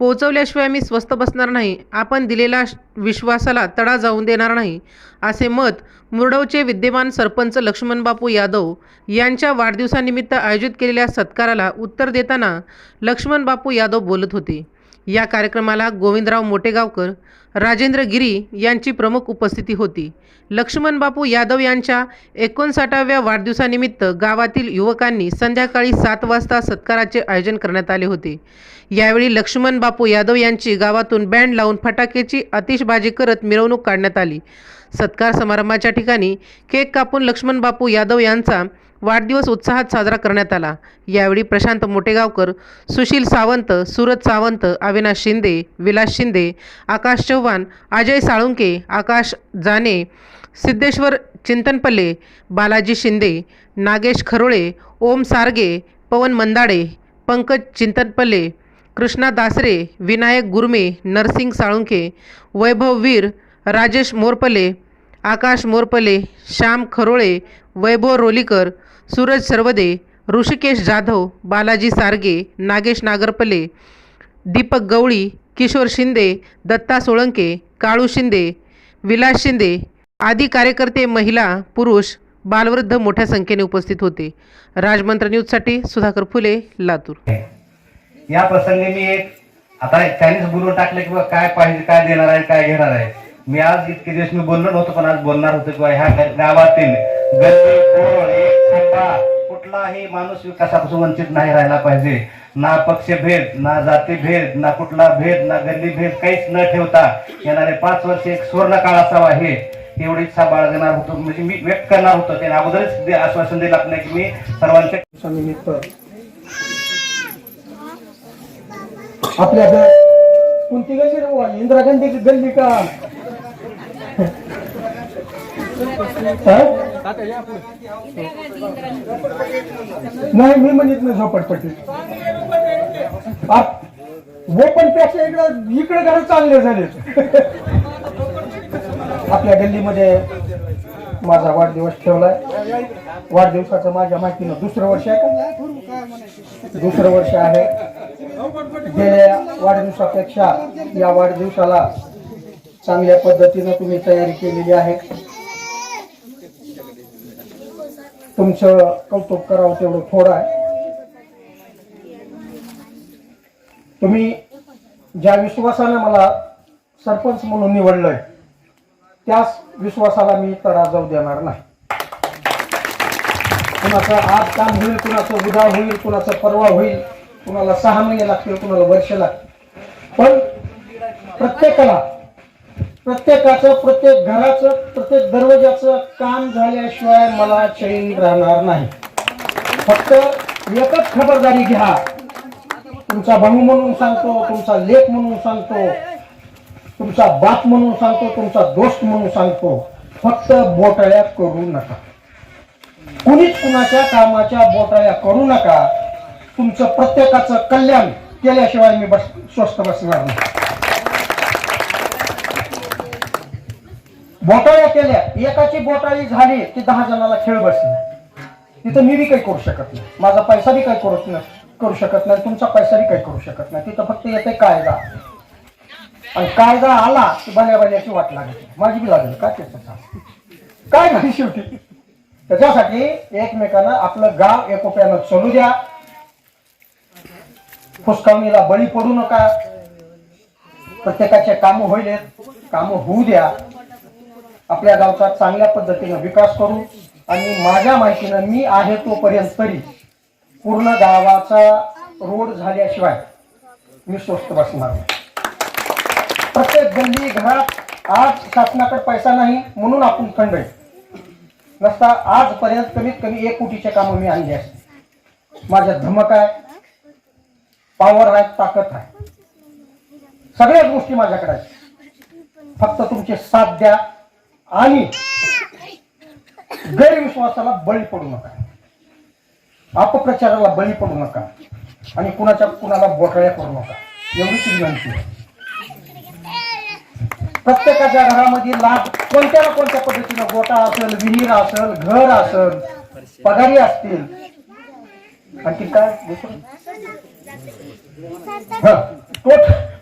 पोहोचवल्याशिवाय मी स्वस्थ बसणार नाही. आपण दिलेल्या विश्वासाला तडा जाऊन देणार नाही असे मत मुरडवचे विद्यमान सरपंच लक्ष्मणबापू यादव यांच्या वाढदिवसानिमित्त आयोजित केलेल्या सत्काराला उत्तर देताना लक्ष्मणबापू यादव बोलत होते. या कार्यक्रमाला गोविंदराव मोटेगावकर राजेंद्र गिरी यांची प्रमुख उपस्थिती होती. लक्ष्मण बापू यादव यांच्या एकोणसाठाव्या वाढदिवसानिमित्त गावातील युवकांनी संध्याकाळी सात वाजता सत्काराचे आयोजन करण्यात आले होते. यावेळी लक्ष्मण बापू यादव यांची गावातून बँड लावून फटाक्याची आतिषबाजी करत मिरवणूक काढण्यात आली. सत्कार समारंभाच्या ठिकाणी केक कापून लक्ष्मण बापू यादव यांचा वाढदिवस उत्साहात साजरा करण्यात आला. यावेळी प्रशांत मोटेगावकर सुशील सावंत सुरत सावंत अविनाश शिंदे विलास शिंदे आकाश चव्हाण अजय साळुंके आकाश जाने सिद्धेश्वर चिंतनपल्ले बालाजी शिंदे नागेश खरोळे ओम सारगे पवन मंदाडे पंकज चिंतनपल्ले कृष्णा दासरे विनायक गुरमे नरसिंग साळुंके वैभव वीर राजेश मोरपले आकाश मोरपले श्याम खरोळे वैभव रोलीकर सूरज सर्वदे ऋषिकेश जाधव बालाजी सारगे नागेश नागरपले दीपक गवळी किशोर शिंदे दत्ता सोळंके काळू शिंदे विलास शिंदे आदी कार्यकर्ते महिला पुरुष बालवृद्ध मोठ्या संख्येने उपस्थित होते. राजमंत्र न्यूजसाठी सुधाकर फुले लातूर. या प्रसंगी मी एक आता त्यांनीच बोलून टाकलं की काय पाहिजे काय देणार आहे काय घेणार आहे. मी आज इतके दिवस मी बोललो नव्हतो पण आज बोलणार होतो किंवा ह्या गावातील गल्ली कुठलाही माणूस विकासापासून वंचित नाही राहिला पाहिजे. ना पक्षभेद ना जातीभेद ना कुठला भेद ना गल्ली भेद काहीच न ठेवता येणारे पाच वर्ष एक सुवर्ण काळ असावा हे एवढी इच्छा बाळगणार होतो. म्हणजे मी व्यक्त करणार होतो. त्याने अगोदरच आश्वासन दिलं आपल्या की मी सर्वांच्या दिवसानिमित्त आपल्या कोणती गल्ली इंदिरा गांधी गल्ली का? नाही मी म्हणत नाही झोपडपट्टी ओपनपेक्षा इकडं इकडे घर चांगले झाले. आपल्या गल्लीमध्ये माझा वाढदिवस ठेवलाय. वाढदिवसाचं माझ्या माहितीनं दुसरं वर्ष आहे का? दुसरं वर्ष आहे. गेल्या वाढदिवसापेक्षा या वाढदिवसाला चांगल्या पद्धतीनं तुम्ही तयारी केलेली आहे. तुमचं कौतुक करावं तेवढं थोडं आहे. तुम्ही ज्या विश्वासानं मला सरपंच म्हणून निवडलंय त्याच विश्वासाला मी तडा जाऊ देणार नाही. कुणाचं आज काम होईल कुणाचं उदा होईल कुणाचं परवा होईल कुणाला सहा महिने लागतील कुणाला वर्ष लागतील. पण प्रत्येकाला प्रत्येकाचं प्रत्येक घराचं प्रत्येक दरवाजाचं काम झाल्याशिवाय मला चैन राहणार नाही. फक्त एकच खबरदारी घ्या. तुमचा भाऊ म्हणून सांगतो तुमचा लेख म्हणून सांगतो तुमचा बाप म्हणून सांगतो तुमचा दोस्त म्हणून सांगतो. फक्त बोटाळ्या करू नका. कुणीच कुणाच्या कामाच्या बोटाळ्या करू नका. तुमचं प्रत्येकाचं कल्याण केल्याशिवाय मी बस स्वस्थ बसणार नाही. बोटाळ्या केल्या. एकाची बोटाळी झाली की दहा जणाला खेळ बसले. तिथं मी बी काही करू शकत नाही. माझा पैसा बी काही करू नाही करू शकत नाही. तुमचा पैसा बी काही करू शकत नाही. तिथं फक्त येते कायदा. आणि कायदा आला की बन्या बन्याची वाट लागली माझी बी लागेल का त्याचं काय नाही शेवटी. त्याच्यासाठी एकमेकांना आपलं गाव एकोप्यानं चलू द्या. फुसकावणीला बळी पडू नका. प्रत्येकाचे कामं होईल कामं होऊ द्या. आपल्या गावचा चांगल्या पद्धतीनं विकास करू आणि माझ्या माहितीनं मी आहे तोपर्यंत तरी पूर्ण गावाचा रोड झाल्याशिवाय मी स्वस्त बसणार नाही. प्रत्येक गल्ली घरात आज शासनाकडे पैसा नाही म्हणून आपण खंड नसता आजपर्यंत कमीत कमी एक कोटीचे कामं मी आणली असते माझ्या धमक आहे पॉवर आहे ताकद आहे. सगळ्याच गोष्टी माझ्याकडे आहेत. फक्त तुमचे साथ द्या. आणि गैरविश्वासाला बळी पडू नका. अपप्रचाराला बळी पडू नका. आणि कुणाच्या कुणाला बोटाळ्या करू नका. एवढीच विनंती प्रत्येकाच्या घरामध्ये लाभ कोणत्या ना कोणत्या पद्धतीनं गोटा असेल विहीर असेल घर असेल पगारी असतील. आणखी काय? दुसरं?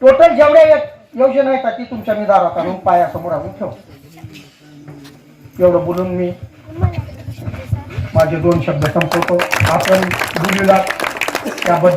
टोटल जेवढ्या योजना येतात ती तुमच्या मी दारात आणून पायासमोर आणून ठेव. एवढं बोलून मी माझे दोन शब्द संपवतो. आपण दिलेला त्याबद्दल.